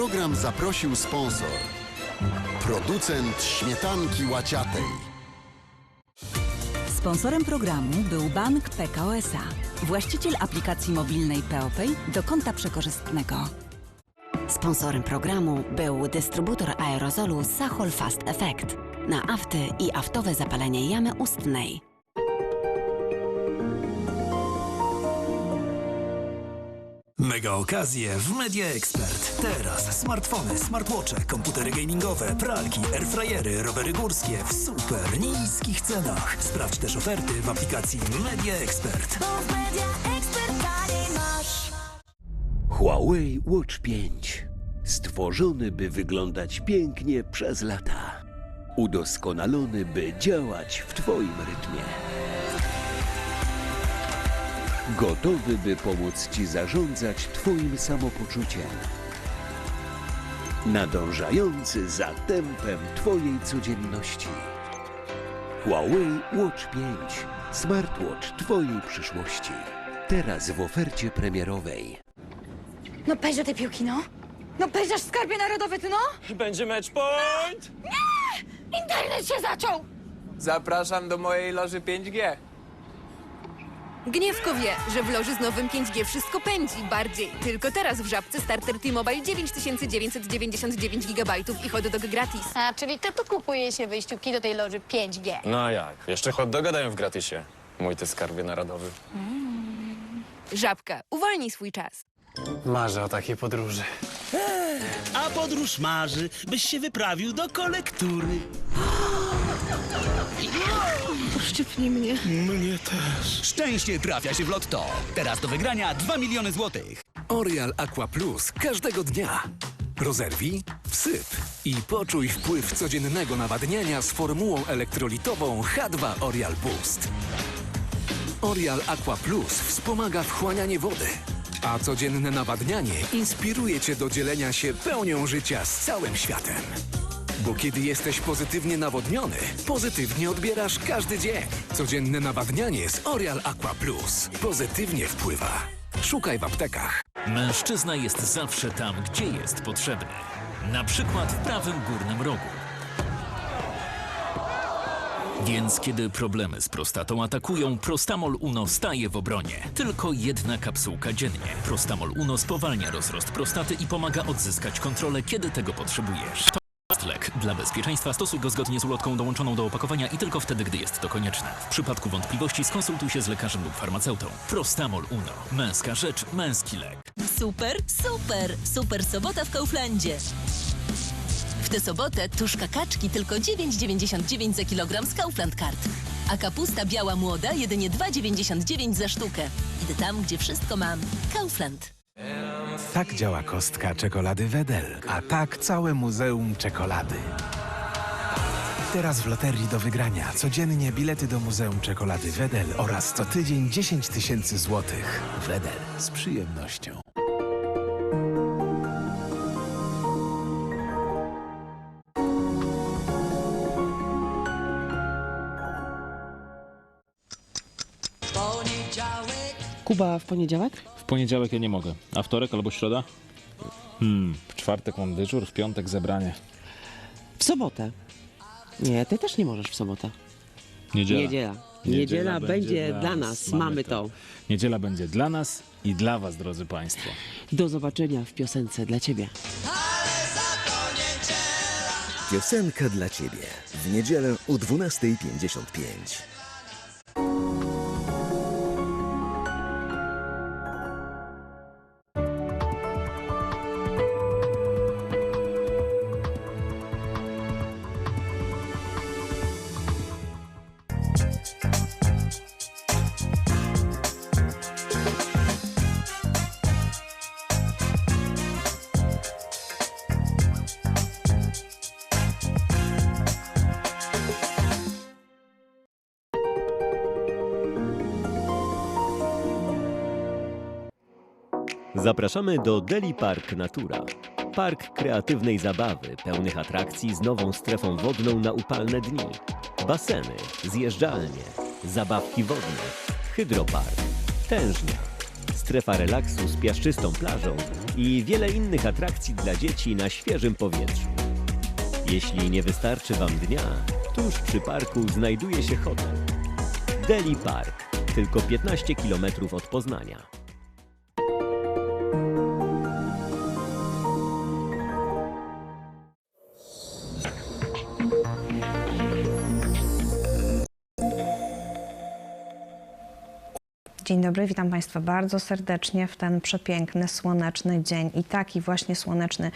program zaprosił sponsor. Producent śmietanki łaciatej. Sponsorem programu był Bank PKO SA, właściciel aplikacji mobilnej POPay do konta przekorzystnego. Sponsorem programu był dystrybutor aerozolu Sahol Fast Effect na afty i aftowe zapalenie jamy ustnej. Mega okazje w Media Expert. Teraz smartfony, smartwatche, komputery gamingowe, pralki, airfryery, rowery górskie w super niskich cenach. Sprawdź też oferty w aplikacji Media Expert. Huawei Watch 5. Stworzony, by wyglądać pięknie przez lata. Udoskonalony, by działać w Twoim rytmie. Gotowy, by pomóc Ci zarządzać Twoim samopoczuciem. Nadążający za tempem Twojej codzienności. Huawei Watch 5. Smartwatch Twojej przyszłości. Teraz w ofercie premierowej. No pejże te piłki, no. No pejrzasz skarbie narodowy, ty no. Będzie match point! Internet się zaczął. Zapraszam do mojej loży 5G. Gniewko wie, że w loży z nowym 5G wszystko pędzi bardziej. Tylko teraz w Żabce starter T-Mobile 9999 GB i hot dog gratis. A, czyli ty tu kupuje się wyjściówki do tej loży 5G. No a jak? Jeszcze hot doga dają w gratisie. Mój ty skarbie narodowy. Żabka, uwolnij swój czas. Marzę o takiej podróży. A podróż marzy, byś się wyprawił do kolektury. Szczęście trafia się w lotto. Teraz do wygrania 2 miliony złotych. Orial Aqua Plus każdego dnia. Rozerwij, wsyp i poczuj wpływ codziennego nawadniania z formułą elektrolitową H2 Orial Boost. Orial Aqua Plus wspomaga wchłanianie wody, a codzienne nawadnianie inspiruje cię do dzielenia się pełnią życia z całym światem. Bo kiedy jesteś pozytywnie nawodniony, pozytywnie odbierasz każdy dzień. Codzienne nawadnianie z Orial Aqua Plus pozytywnie wpływa. Szukaj w aptekach. Mężczyzna jest zawsze tam, gdzie jest potrzebny. Na przykład w prawym górnym rogu. Więc kiedy problemy z prostatą atakują, Prostamol Uno staje w obronie. Tylko jedna kapsułka dziennie. Prostamol Uno spowalnia rozrost prostaty i pomaga odzyskać kontrolę, kiedy tego potrzebujesz. To jest lek. Dla bezpieczeństwa stosuj go zgodnie z ulotką dołączoną do opakowania i tylko wtedy, gdy jest to konieczne. W przypadku wątpliwości skonsultuj się z lekarzem lub farmaceutą. Prostamol Uno. Męska rzecz, męski lek. Super, super, super sobota w Kauflandzie. W tę sobotę tuszka kaczki tylko 9,99 za kilogram z Kaufland Card. A kapusta biała młoda jedynie 2,99 za sztukę. Idę tam, gdzie wszystko mam. Kaufland. Tak działa kostka czekolady Wedel, a tak całe Muzeum Czekolady. Teraz w loterii do wygrania codziennie bilety do Muzeum Czekolady Wedel oraz co tydzień 10 tysięcy złotych. Wedel z przyjemnością. Kuba w poniedziałek? Poniedziałek ja nie mogę. A wtorek albo środa? Hmm, w czwartek mam dyżur, w piątek zebranie. W sobotę. Nie, ty też nie możesz w sobotę. Niedziela. Niedziela. Niedziela będzie dla nas. Mamy to. Niedziela będzie dla nas i dla was, drodzy państwo. Do zobaczenia w piosence dla ciebie. Piosenka dla Ciebie. W niedzielę o 12.55. Zapraszamy do Deli Park Natura. Park kreatywnej zabawy, pełnych atrakcji z nową strefą wodną na upalne dni. Baseny, zjeżdżalnie, zabawki wodne, hydropark, tężnia, strefa relaksu z piaszczystą plażą i wiele innych atrakcji dla dzieci na świeżym powietrzu. Jeśli nie wystarczy Wam dnia, tuż przy parku znajduje się hotel. Deli Park, tylko 15 km od Poznania. Dzień dobry, witam Państwa bardzo serdecznie w ten przepiękny, słoneczny dzień. I taki właśnie słoneczny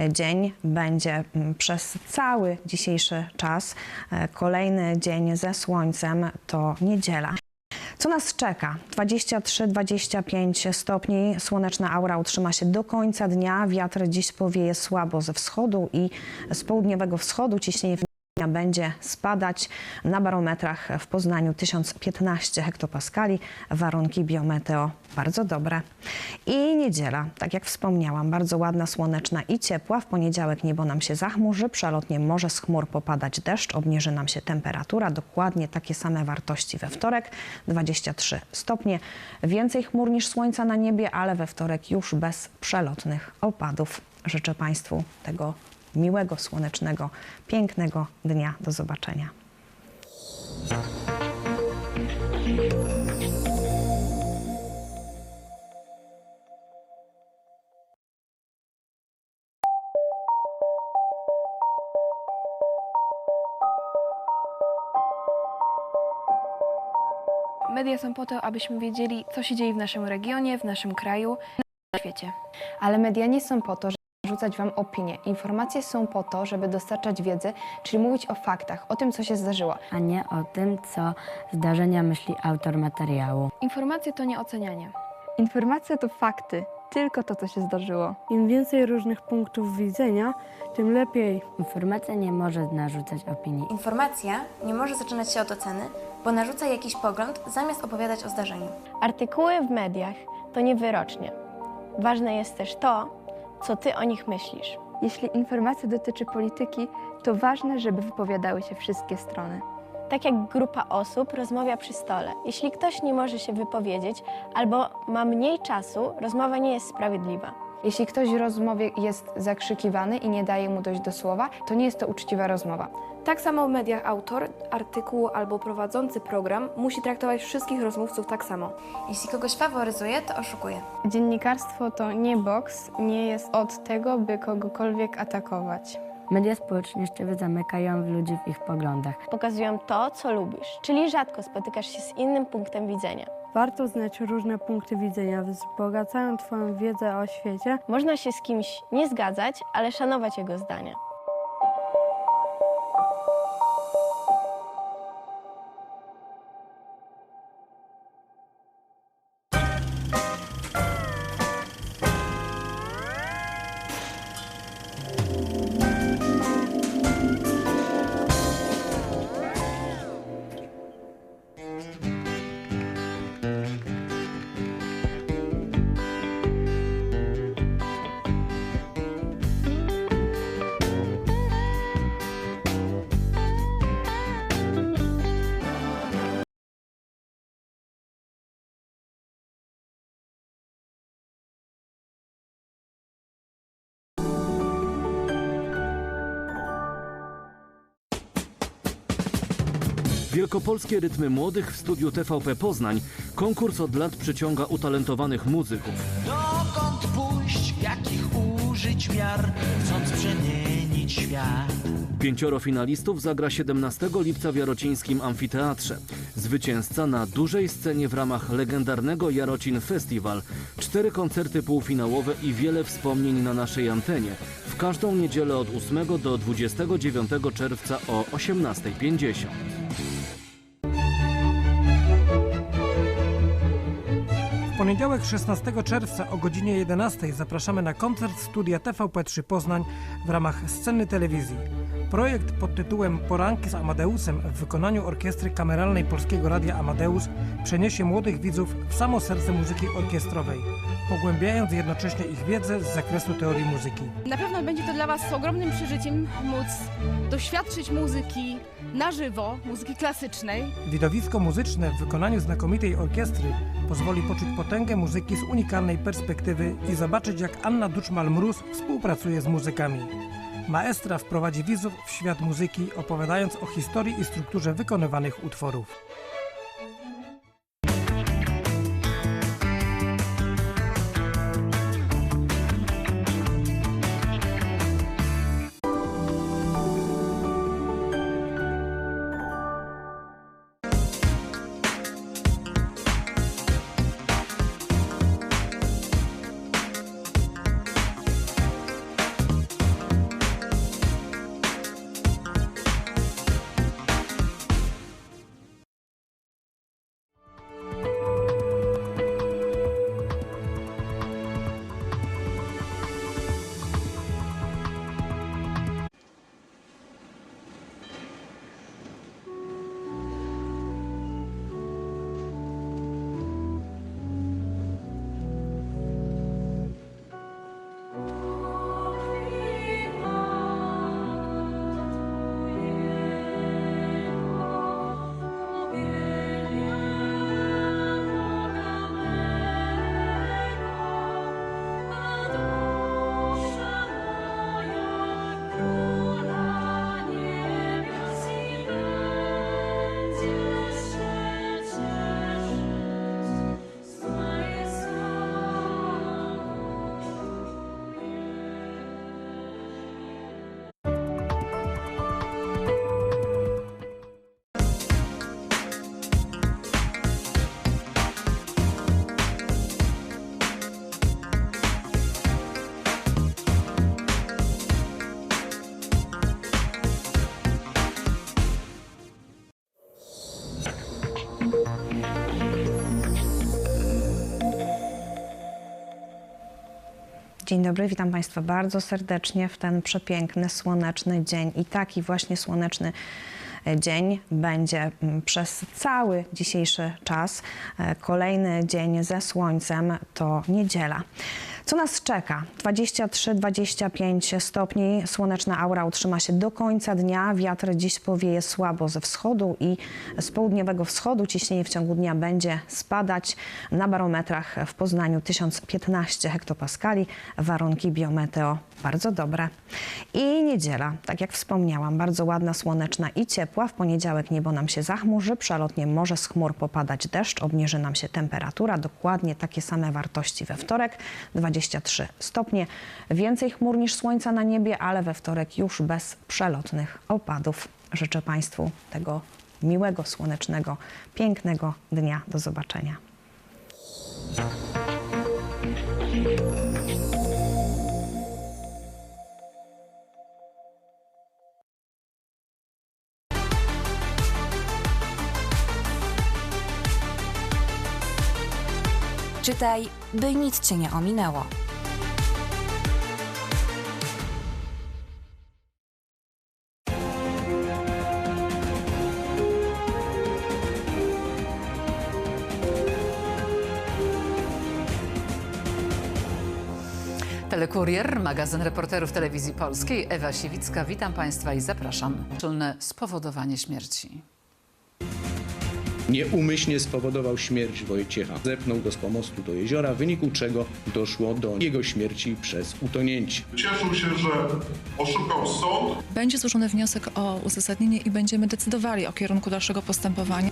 e, dzień będzie mm, przez cały dzisiejszy czas. E, Kolejny dzień ze słońcem to niedziela. Co nas czeka? 23-25 stopni. Słoneczna aura utrzyma się do końca dnia. Wiatr dziś powieje słabo ze wschodu i z południowego wschodu. Ciśnienie będzie spadać na barometrach w Poznaniu 1015 hektopaskali. Warunki biometeo bardzo dobre. I niedziela, tak jak wspomniałam, bardzo ładna, słoneczna i ciepła. W poniedziałek niebo nam się zachmurzy, przelotnie może z chmur popadać deszcz, obniży nam się temperatura. Dokładnie takie same wartości we wtorek, 23 stopnie. Więcej chmur niż słońca na niebie, ale we wtorek już bez przelotnych opadów. Życzę Państwu tego miłego, słonecznego, pięknego dnia. Do zobaczenia. Media są po to, abyśmy wiedzieli, co się dzieje w naszym regionie, w naszym kraju, na świecie. Ale media nie są po to, żeby rzucać Wam opinie. Informacje są po to, żeby dostarczać wiedzę, czyli mówić o faktach, o tym, co się zdarzyło. a nie o tym, co zdarzenia myśli autor materiału. Informacje to nie ocenianie. Informacje to fakty, tylko to, co się zdarzyło. Im więcej różnych punktów widzenia, tym lepiej. Informacja nie może narzucać opinii. Informacja nie może zaczynać się od oceny, bo narzuca jakiś pogląd zamiast opowiadać o zdarzeniu. Artykuły w mediach to nie wyrocznie. Ważne jest też to, co ty o nich myślisz. Jeśli informacja dotyczy polityki, to ważne, żeby wypowiadały się wszystkie strony. Tak jak grupa osób rozmawia przy stole. Jeśli ktoś nie może się wypowiedzieć albo ma mniej czasu, rozmowa nie jest sprawiedliwa. Jeśli ktoś w rozmowie jest zakrzykiwany i nie daje mu dojść do słowa, to nie jest to uczciwa rozmowa. Tak samo w mediach autor artykułu albo prowadzący program musi traktować wszystkich rozmówców tak samo. Jeśli kogoś faworyzuje, to oszukuje. Dziennikarstwo to nie boks, nie jest od tego, by kogokolwiek atakować. Media społecznościowe zamykają ludzi w ich poglądach. Pokazują to, co lubisz, czyli rzadko spotykasz się z innym punktem widzenia. Warto znać różne punkty widzenia, wzbogacają Twoją wiedzę o świecie. Można się z kimś nie zgadzać, ale szanować jego zdania. Wielkopolskie rytmy młodych w studiu TVP Poznań. Konkurs od lat przyciąga utalentowanych muzyków. Dokąd pójść, jakich użyć miar, chcąc przemienić świat? Pięcioro finalistów zagra 17 lipca w Jarocińskim Amfiteatrze. Zwycięzca na dużej scenie w ramach legendarnego Jarocin Festival. Cztery koncerty półfinałowe i wiele wspomnień na naszej antenie. W każdą niedzielę od 8 do 29 czerwca o 18.50. poniedziałek 16 czerwca o godzinie 11 zapraszamy na koncert studia TVP3 Poznań w ramach sceny telewizji. Projekt pod tytułem Poranki z Amadeusem w wykonaniu Orkiestry Kameralnej Polskiego Radia Amadeus przeniesie młodych widzów w samo serce muzyki orkiestrowej, pogłębiając jednocześnie ich wiedzę z zakresu teorii muzyki. Na pewno będzie to dla Was ogromnym przeżyciem móc doświadczyć muzyki na żywo, muzyki klasycznej. Widowisko muzyczne w wykonaniu znakomitej orkiestry pozwoli poczuć potęgę muzyki z unikalnej perspektywy i zobaczyć jak Anna Duczmal-Mróz współpracuje z muzykami. Maestra wprowadzi widzów w świat muzyki, opowiadając o historii i strukturze wykonywanych utworów. Dzień dobry, witam Państwa bardzo serdecznie w ten przepiękny, słoneczny dzień. I taki właśnie słoneczny dzień będzie mm, przez cały dzisiejszy czas. E, Kolejny dzień ze słońcem to niedziela. Co nas czeka? 23-25 stopni. Słoneczna aura utrzyma się do końca dnia. Wiatr dziś powieje słabo ze wschodu i z południowego wschodu. Ciśnienie w ciągu dnia będzie spadać. Na barometrach w Poznaniu 1015 hektopaskali. Warunki biometeo bardzo dobre. I niedziela, tak jak wspomniałam, bardzo ładna, słoneczna i ciepła. W poniedziałek niebo nam się zachmurzy, przelotnie może z chmur popadać deszcz, obniży nam się temperatura. Dokładnie takie same wartości we wtorek, 23 stopnie. Więcej chmur niż słońca na niebie, ale we wtorek już bez przelotnych opadów. Życzę Państwu tego miłego, słonecznego, pięknego dnia. Do zobaczenia. Czytaj, by nic cię nie ominęło. Telekurier, magazyn reporterów telewizji polskiej. Ewa Siewicka, witam Państwa i zapraszam. Czulne spowodowanie śmierci. Nieumyślnie spowodował śmierć Wojciecha. Zepnął go z pomostu do jeziora, w wyniku czego doszło do jego śmierci przez utonięcie. Cieszył się, że oszukał sąd. Będzie złożony wniosek o uzasadnienie i będziemy decydowali o kierunku dalszego postępowania.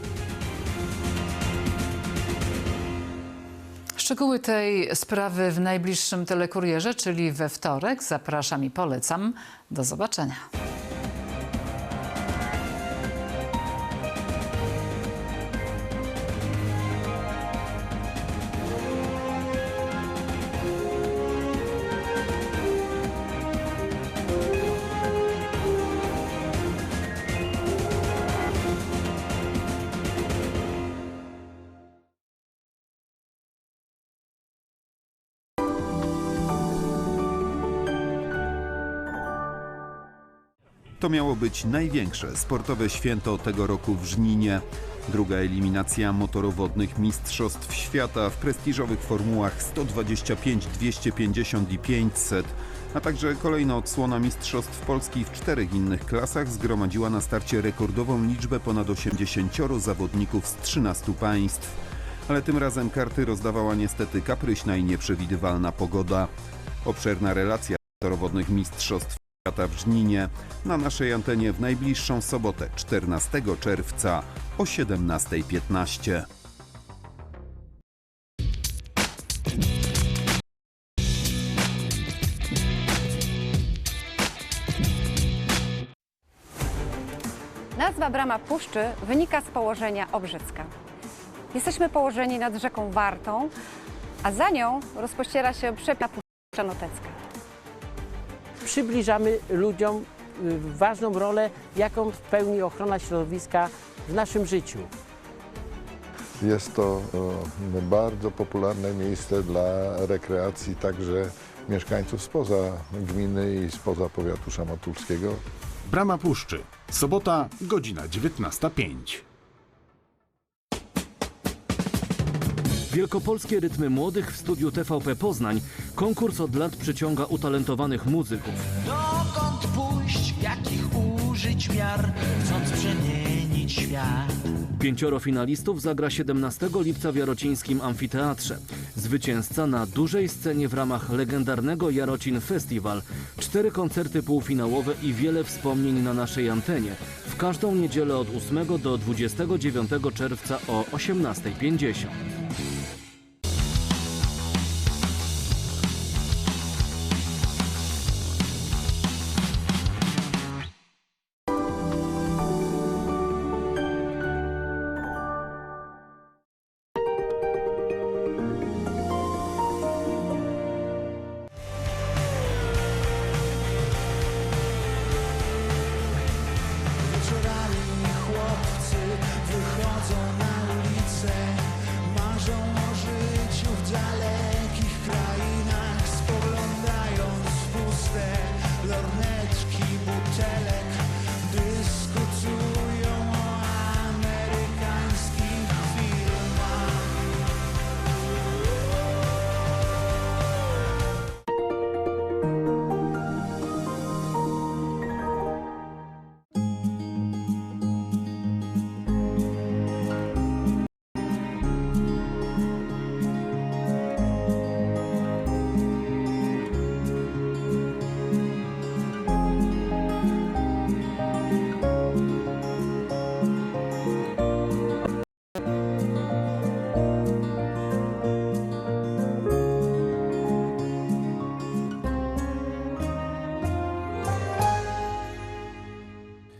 Szczegóły tej sprawy w najbliższym telekurierze, czyli we wtorek. Zapraszam i polecam. Do zobaczenia. To miało być największe sportowe święto tego roku w Żninie. Druga eliminacja motorowodnych Mistrzostw Świata w prestiżowych formułach 125, 250 i 500, a także kolejna odsłona Mistrzostw Polski w czterech innych klasach zgromadziła na starcie rekordową liczbę ponad 80 zawodników z 13 państw. Ale tym razem karty rozdawała niestety kapryśna i nieprzewidywalna pogoda. Obszerna relacja motorowodnych Mistrzostw Świata w Żninie na naszej antenie w najbliższą sobotę 14 czerwca o 17.15. Nazwa Brama Puszczy wynika z położenia Obrzycka. Jesteśmy położeni nad rzeką Wartą, a za nią rozpościera się przepiękna Puszcza Notecka. Przybliżamy ludziom y, ważną rolę, jaką pełni ochrona środowiska w naszym życiu. Jest to e, bardzo popularne miejsce dla rekreacji także mieszkańców spoza gminy i spoza powiatu szamaturskiego. Brama Puszczy. Sobota, godzina 19.05. Wielkopolskie rytmy młodych w studiu TVP Poznań. Konkurs od lat przyciąga utalentowanych muzyków. Dokąd pójść, jakich użyć miar, chcąc przemienić świat. Pięcioro finalistów zagra 17 lipca w Jarocińskim Amfiteatrze. Zwycięzca na dużej scenie w ramach legendarnego Jarocin Festival. Cztery koncerty półfinałowe i wiele wspomnień na naszej antenie. W każdą niedzielę od 8 do 29 czerwca o 18.50.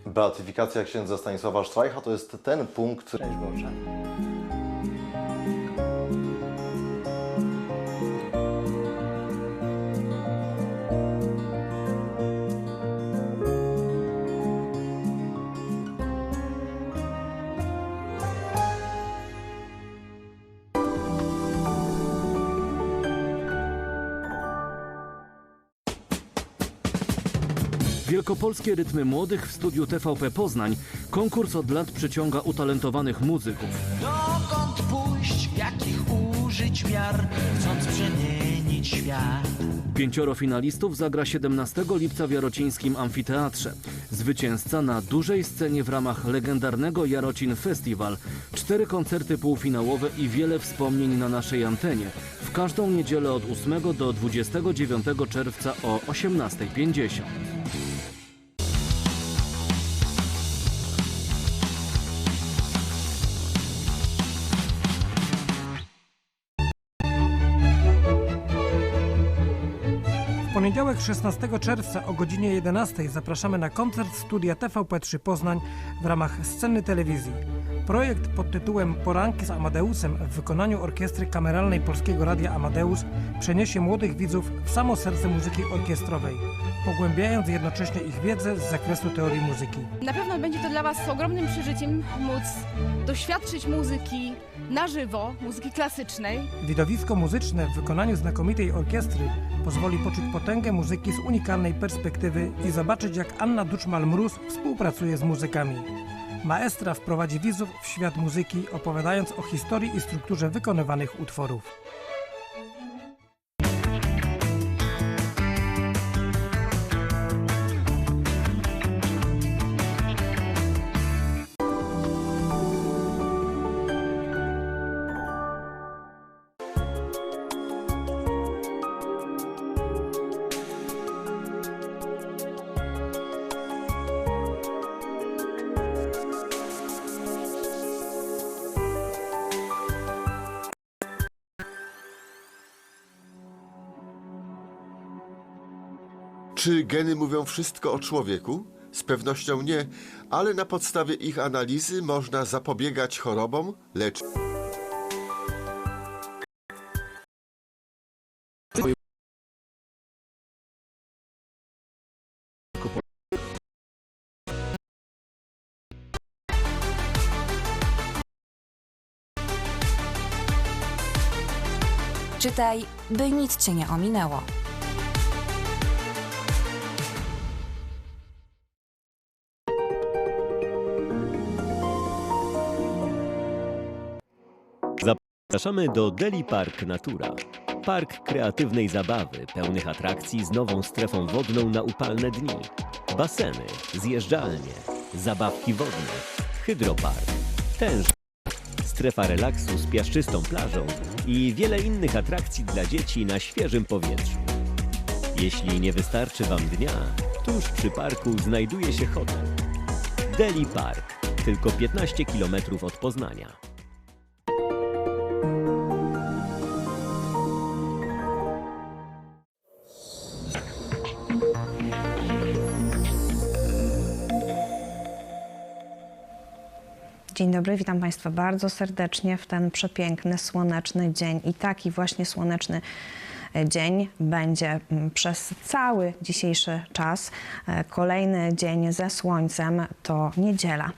Beatyfikacja księdza Stanisława Sztrajcha to jest ten punkt. Cześć Boże. Wielkopolskie rytmy młodych w studiu TVP Poznań. Konkurs od lat przyciąga utalentowanych muzyków. Dokąd pójść, jakich użyć miar, chcąc przemienić świat. Pięcioro finalistów zagra 17 lipca w Jarocińskim Amfiteatrze. Zwycięzca na dużej scenie w ramach legendarnego Jarocin Festival. Cztery koncerty półfinałowe i wiele wspomnień na naszej antenie. W każdą niedzielę od 8 do 29 czerwca o 18.50. poniedziałek 16 czerwca o godzinie 11 zapraszamy na koncert studia TVP3 Poznań w ramach sceny telewizji. Projekt pod tytułem Poranki z Amadeusem w wykonaniu Orkiestry Kameralnej Polskiego Radia Amadeus przeniesie młodych widzów w samo serce muzyki orkiestrowej, pogłębiając jednocześnie ich wiedzę z zakresu teorii muzyki. Na pewno będzie to dla Was ogromnym przeżyciem móc doświadczyć muzyki na żywo, muzyki klasycznej. Widowisko muzyczne w wykonaniu znakomitej orkiestry pozwoli poczuć potęgę muzyki z unikalnej perspektywy i zobaczyć, jak Anna Duczmal-Mróz współpracuje z muzykami. Maestra wprowadzi widzów w świat muzyki, opowiadając o historii i strukturze wykonywanych utworów. Czy geny mówią wszystko o człowieku? Z pewnością nie, ale na podstawie ich analizy można zapobiegać chorobom, lecz Czytaj, by nic cię nie ominęło. Zapraszamy do Deli Park Natura. Park kreatywnej zabawy, pełnych atrakcji z nową strefą wodną na upalne dni. Baseny, zjeżdżalnie, zabawki wodne, hydropark, tęż, strefa relaksu z piaszczystą plażą i wiele innych atrakcji dla dzieci na świeżym powietrzu. Jeśli nie wystarczy Wam dnia, tuż przy parku znajduje się hotel. Deli Park, tylko 15 km od Poznania. Dzień dobry, witam Państwa bardzo serdecznie w ten przepiękny, słoneczny dzień. I taki właśnie słoneczny e, dzień będzie mm, przez cały dzisiejszy czas. E, Kolejny dzień ze słońcem to niedziela.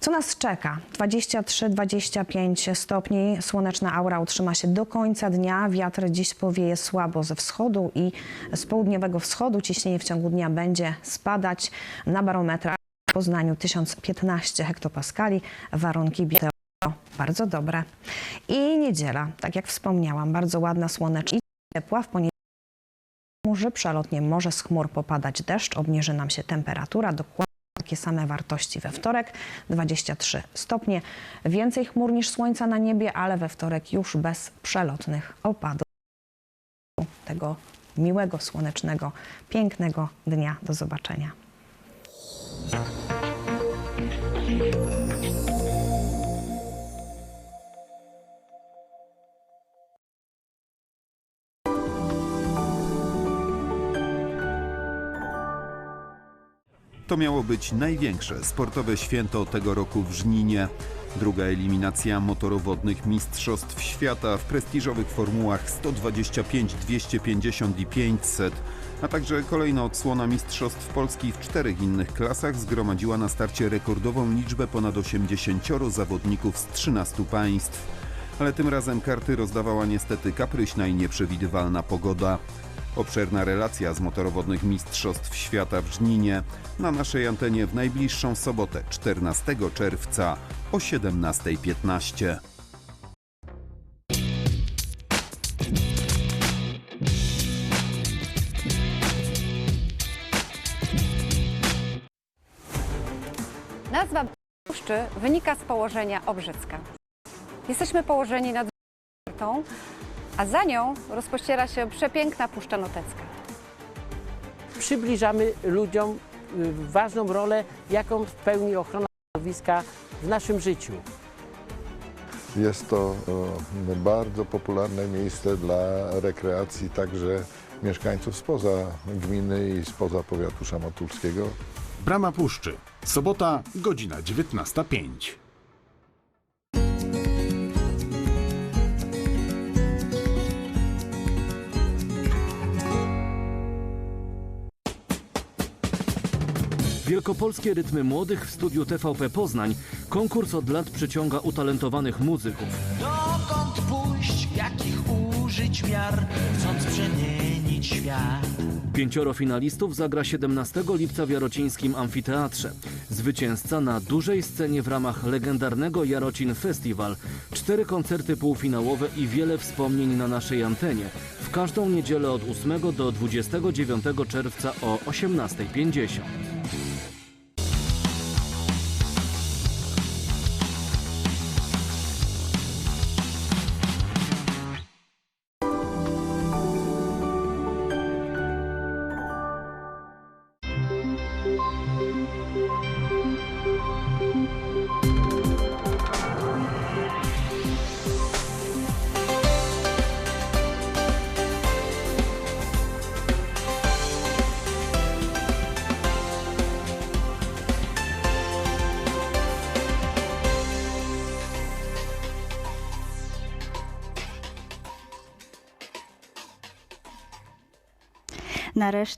Co nas czeka? 23-25 stopni. Słoneczna aura utrzyma się do końca dnia. Wiatr dziś powieje słabo ze wschodu i z południowego wschodu. Ciśnienie w ciągu dnia będzie spadać na barometrach. Poznaniu 1015 hektopaskali, warunki bioteo bardzo dobre. I niedziela, tak jak wspomniałam, bardzo ładna, słoneczna i ciepła. W poniedziałek może przelotnie może z chmur popadać deszcz, obniży nam się temperatura, dokładnie takie same wartości we wtorek, 23 stopnie. Więcej chmur niż słońca na niebie, ale we wtorek już bez przelotnych opadów. Tego miłego, słonecznego, pięknego dnia. Do zobaczenia. To miało być największe sportowe święto tego roku w Żninie. Druga eliminacja motorowodnych Mistrzostw Świata w prestiżowych formułach 125, 250 i 500, a także kolejna odsłona Mistrzostw Polski w czterech innych klasach zgromadziła na starcie rekordową liczbę ponad 80 zawodników z 13 państw. Ale tym razem karty rozdawała niestety kapryśna i nieprzewidywalna pogoda. Obszerna relacja z motorowodnych Mistrzostw Świata w Żninie na naszej antenie w najbliższą sobotę 14 czerwca o 17.15. Nazwa puszczy wynika z położenia Obrzycka. Jesteśmy położeni nad Wartą, a za nią rozpościera się przepiękna Puszcza Notecka. Przybliżamy ludziom y, ważną rolę, jaką pełni ochrona środowiska w naszym życiu. Jest to e, bardzo popularne miejsce dla rekreacji także mieszkańców spoza gminy i spoza powiatu szamotulskiego. Brama Puszczy. Sobota, godzina 19.05. Wielkopolskie rytmy młodych w studiu TVP Poznań. Konkurs od lat przyciąga utalentowanych muzyków. Dokąd pójść, jakich użyć miar, chcąc przemienić świat. Pięcioro finalistów zagra 17 lipca w Jarocińskim Amfiteatrze. Zwycięzca na dużej scenie w ramach legendarnego Jarocin Festival. Cztery koncerty półfinałowe i wiele wspomnień na naszej antenie. W każdą niedzielę od 8 do 29 czerwca o 18.50. arrest